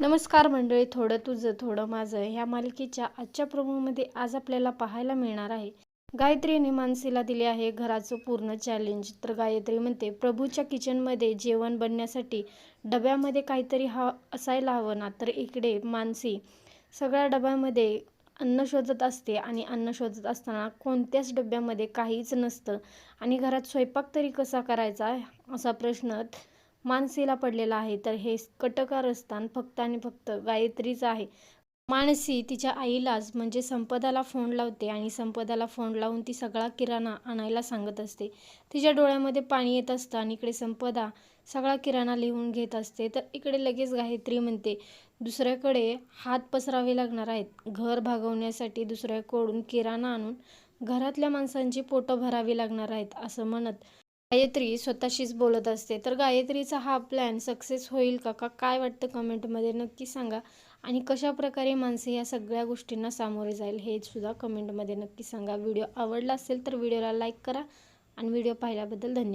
नमस्कार मंडळी थोडं तुझं थोडं माझं ह्या मालिकेच्या आजच्या प्रोमोमध्ये आज आपल्याला पाहायला मिळणार आहे. गायत्रीने मानसीला दिले आहे घराचं पूर्ण चॅलेंज तर गायत्री म्हणते प्रभूच्या किचनमध्ये जेवण बनण्यासाठी डब्यामध्ये काहीतरी हा असायला हवं ना तर इकडे मानसी सगळ्या डब्यामध्ये अन्न शोधत असते आणि अन्न शोधत असताना कोणत्याच डब्यामध्ये काहीच नसतं. आणि घरात स्वयंपाक तरी कसा करायचा असा प्रश्न मानसीला पडलेला आहे. तर हे कटकारस्थान फक्त आणि फक्त गायत्रीचं आहे. मानसी तिच्या आईलाच म्हणजे संपदाला फोन लावते आणि संपदाला फोन लावून ती सगळा किराणा आणायला सांगत असते. तिच्या डोळ्यामध्ये पाणी येत असतं आणि इकडे संपदा सगळा किराणा लिहून घेत असते. तर इकडे लगेच गायत्री म्हणते दुसऱ्याकडे हात पसरावे लागणार आहेत. घर भागवण्यासाठी दुसऱ्याकडून किराणा आणून घरातल्या माणसांची पोटं भरावी लागणार आहेत असं म्हणत गायत्री स्वतःशीच बोलत असते. तर गायत्रीचा हा प्लॅन सक्सेस होईल का? का काय वाटतं कमेंटमध्ये नक्की सांगा. आणि कशा प्रकारे माणसे या सगळ्या गोष्टींना सामोरे जाईल हे सुद्धा कमेंटमध्ये नक्की सांगा. व्हिडिओ आवडला असेल तर व्हिडिओला लाईक करा. आणि व्हिडिओ पाहिल्याबद्दल धन्यवाद.